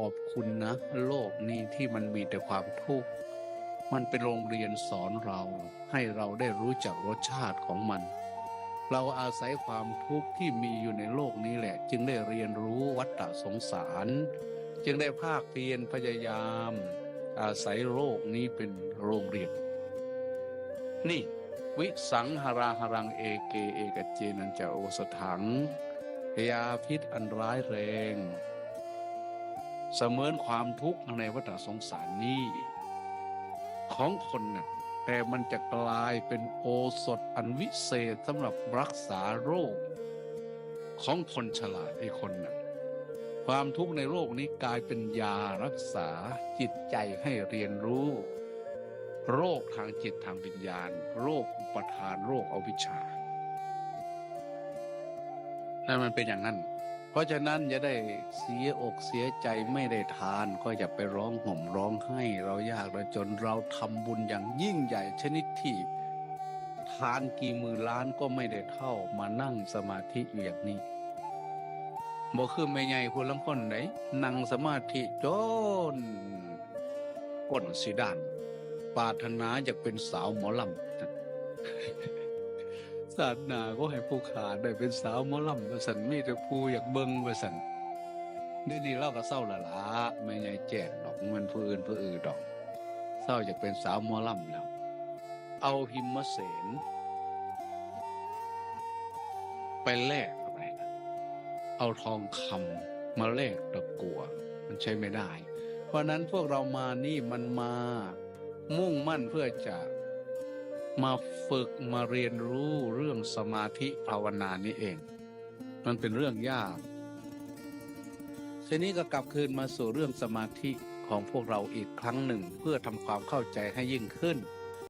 อบคุณนะ โลกนี้ที่มันมีแต่ความทุกข์มันเป็นโรงเรียนสอนเรา ให้เราได้รู้จักรสชาติของมัน เราอาศัยความทุกข์ที่มีอยู่ในโลกนี้แหละ จึงได้เรียนรู้วัฏสงสาร จึงได้ภาคเพียรพยายาม อาศัยโลกนี้เป็นโรงเรียน นี่ วิสังหราหรังเอเกเอกเจนันจะโอสถังยาพิษอันร้ายแรง เสมือนความทุกข์ในวัฏสงสารนี้ของคนน่ะแต่มันจะกลายเป็นโอสถอันวิเศษสำหรับรักษาโรค ของคนฉลาดไอ้คนน่ะความทุกข์ในโลกนี้กลายเป็นยารักษาจิตใจให้เรียนรู้ โรคทางจิตทางวิญญาณ โรคอุปทานโรคอวิชชานั่นมันเป็นอย่างนั้น เพราะฉะนั้นอย่าได้เสียอกเสียใจไม่ได้ทาน ก็อย่าไปร้องห่มร้องไห้เรายากเราจนเราทำบุญอย่างยิ่งใหญ่ชนิดที่ทานกี่หมื่นล้านก็ไม่ได้เท่ามานั่งสมาธิอยู่อย่างนี้บ่คือไม่ใหญ่คุณลังคนไหนนั่งสมาธิจนก้นสีด้านปรารถนาอยากเป็นสาวหมอลำ ศาสนาก็ให้ผู้ขาได้เป็นสาวมอลำว่าสันมีแต่ผู้อยากเบิ่งว่าสันเดี๋ยวนี้เราก็เศร้าละละไม่ใหญ่แจ้งดอกมันผู้อื่นผู้อื่นดอก เศร้าอยากเป็นสาวมอลำแล้ว เอาหิมเสนไปแลกอะไรนะเอาทองคำมาแลกตะกัว มันใช้ไม่ได้ เพราะฉะนั้นพวกเรามานี่มันมา มุ่งมั่นเพื่อจะ มาฝึกมาเรียนรู้เรื่องสมาธิภาวนานี้เอง มันเป็นเรื่องยาก ทีนี้ก็กลับคืนมาสู่เรื่องสมาธิของพวกเราอีกครั้งหนึ่งเพื่อทำความเข้าใจให้ยิ่งขึ้น